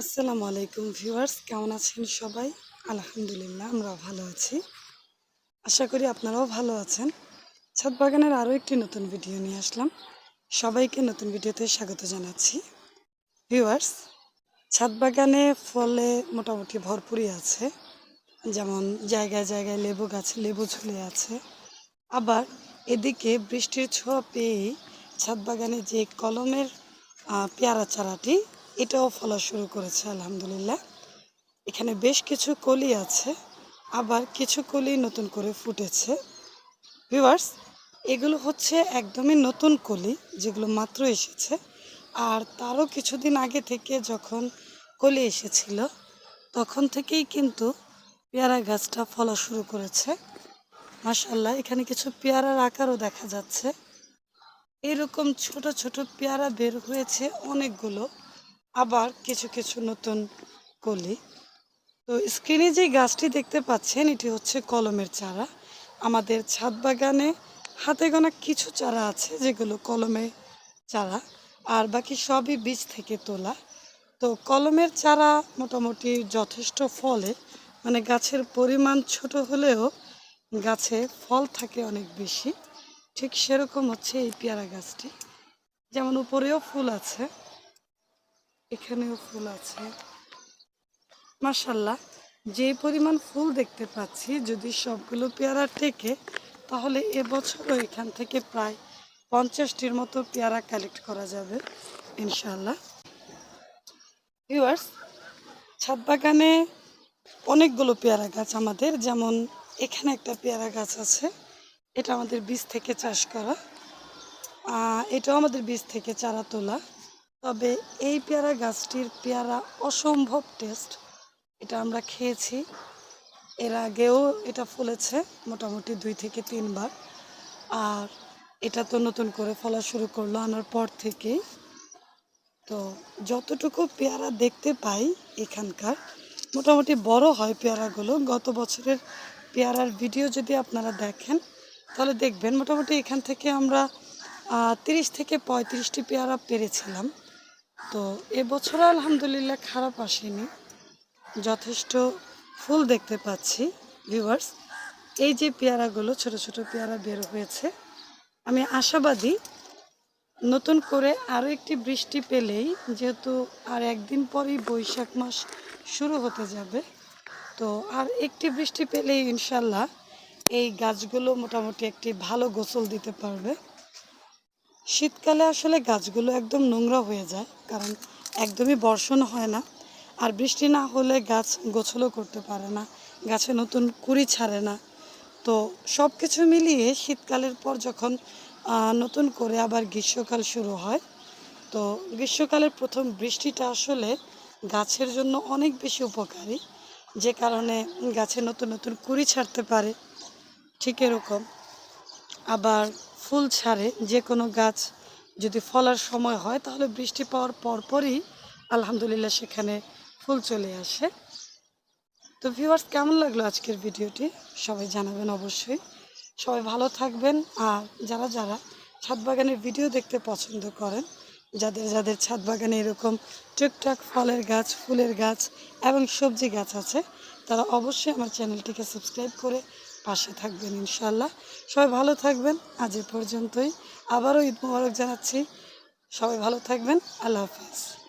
আসসালামু আলাইকুম ভিউয়ার্স, কেমন আছেন সবাই? আলহামদুলিল্লাহ আমরা ভালো আছি। আশা করি আপনারাও ভালো আছেন। ছাদ বাগানের আরও একটি নতুন ভিডিও নিয়ে আসলাম। সবাইকে নতুন ভিডিওতে স্বাগত জানাচ্ছি। ভিউয়ার্স, ছাদ বাগানে ফলে মোটামুটি ভরপুরই আছে। যেমন জায়গায় জায়গায় লেবু গাছে, লেবু ঝুলে আছে। আবার এদিকে বৃষ্টির ছোঁয়া পেয়েই ছাদ বাগানে যে কলমের পেয়ারা চারাটি এটাও ফলা শুরু করেছে, আলহামদুলিল্লাহ। এখানে বেশ কিছু কলি আছে, আবার কিছু কলি নতুন করে ফুটেছে। ভিউয়ার্স এগুলো হচ্ছে একদমই নতুন কলি, যেগুলো মাত্র এসেছে। আর তারও কিছুদিন আগে থেকে যখন কলি এসেছিল, তখন থেকেই কিন্তু পেয়ারা গাছটা ফলা শুরু করেছে। মাশাল্লাহ এখানে কিছু পেয়ারার আকারও দেখা যাচ্ছে। এরকম ছোট ছোট পেয়ারা বের হয়েছে অনেকগুলো। আবার কিছু কিছু নতুন কলি। তো স্ক্রিনে যে গাছটি দেখতে পাচ্ছেন, এটি হচ্ছে কলমের চারা। আমাদের ছাদ বাগানে হাতে গোনা কিছু চারা আছে, যেগুলো কলমে চারা, আর বাকি সবই বীজ থেকে তোলা। তো কলমের চারা মোটামুটি যথেষ্ট ফলে মানে গাছের পরিমাণ ছোট হলেও গাছে ফল থাকে অনেক বেশি। ঠিক সেরকম হচ্ছে এই পেয়ারা গাছটি। যেমন উপরেও ফুল আছে। এখানেও ফুল আছে। মাশাল্লাহ, যে পরিমাণ ফুল দেখতে পাচ্ছি, যদি সবগুলো পেয়ারা টেকে তাহলে এবছরও এখান থেকে প্রায় পঞ্চাশটির মতো পেয়ারা কালেক্ট করা যাবে, ইনশাল্লাহ। ভিউয়ার্স, ছাদ বাগানে অনেকগুলো পেয়ারা গাছ আমাদের, যেমন এখানে একটা পেয়ারা গাছ আছে, এটা আমাদের বীজ থেকে চাষ করা। এটাও আমাদের বীজ থেকে চারা তোলা। তবে এই পেয়ারা গাছটির পেয়ারা অসম্ভব টেস্ট। এটা আমরা খেয়েছি। এর আগেও এটা ফলেছে মোটামুটি দুই থেকে তিনবার। আর এটা তো নতুন করে ফলা শুরু করল আনার পর থেকেই। তো যতটুকু পেয়ারা দেখতে পাই এখানকার, মোটামুটি বড় হয় পেয়ারাগুলো। গত বছরের পেয়ারার ভিডিও যদি আপনারা দেখেন, তাহলে দেখবেন মোটামুটি এখান থেকে আমরা তিরিশ থেকে পঁয়ত্রিশটি পেয়ারা পেরেছিলাম। তো এবছর আলহামদুলিল্লাহ খারাপ আসেনি। যথেষ্ট ফুল দেখতে পাচ্ছি ভিউয়ার্স এই যে পেয়ারাগুলো, ছোট ছোট পেয়ারা বের হয়েছে। আমি আশাবাদী নতুন করে আরও একটি বৃষ্টি পেলেই যেহেতু আর একদিন পরেই বৈশাখ মাস শুরু হতে যাবে, তো আর একটি বৃষ্টি পেলেই ইনশাল্লাহ এই গাছগুলো মোটামুটি একটি ভালো গোসল দিতে পারবে। শীতকালে আসলে গাছগুলো একদম নোংরা হয়ে যায়, কারণ একদমই বর্ষণ হয় না। আর বৃষ্টি না হলে গাছ গোছলও করতে পারে না, গাছে নতুন কুড়ি ছাড়ে না। তো সব কিছু মিলিয়ে শীতকালের পর যখন নতুন করে আবার গ্রীষ্মকাল শুরু হয়, তো গ্রীষ্মকালের প্রথম বৃষ্টিটা আসলে গাছের জন্য অনেক বেশি উপকারী, যে কারণে গাছে নতুন নতুন কুড়ি ছাড়তে পারে, ঠিক এরকম। আবার ফুল ছাড়ে, যে কোনো গাছ যদি ফলার সময় হয়, তাহলে বৃষ্টি পাওয়ার পরপরই আলহামদুলিল্লাহ সেখানে ফুল চলে আসে। তো ভিউয়ার্স কেমন লাগল আজকের ভিডিওটি? সবাই জানাবেন অবশ্যই। সবাই ভালো থাকবেন। আর যারা যারা ছাদ বাগানের ভিডিও দেখতে পছন্দ করেন, যাদের যাদের ছাদ বাগানে এরকম টুকটাক ফলের গাছ, ফুলের গাছ এবং সবজি গাছ আছে, তারা অবশ্যই আমার চ্যানেলটিকে সাবস্ক্রাইব করে পাশে থাকবেন ইনশাল্লাহ সবাই ভালো থাকবেন। আজ এ পর্যন্তই। আবারও ঈদ মোবারক জানাচ্ছি। সবাই ভালো থাকবেন। আল্লাহ হাফিজ।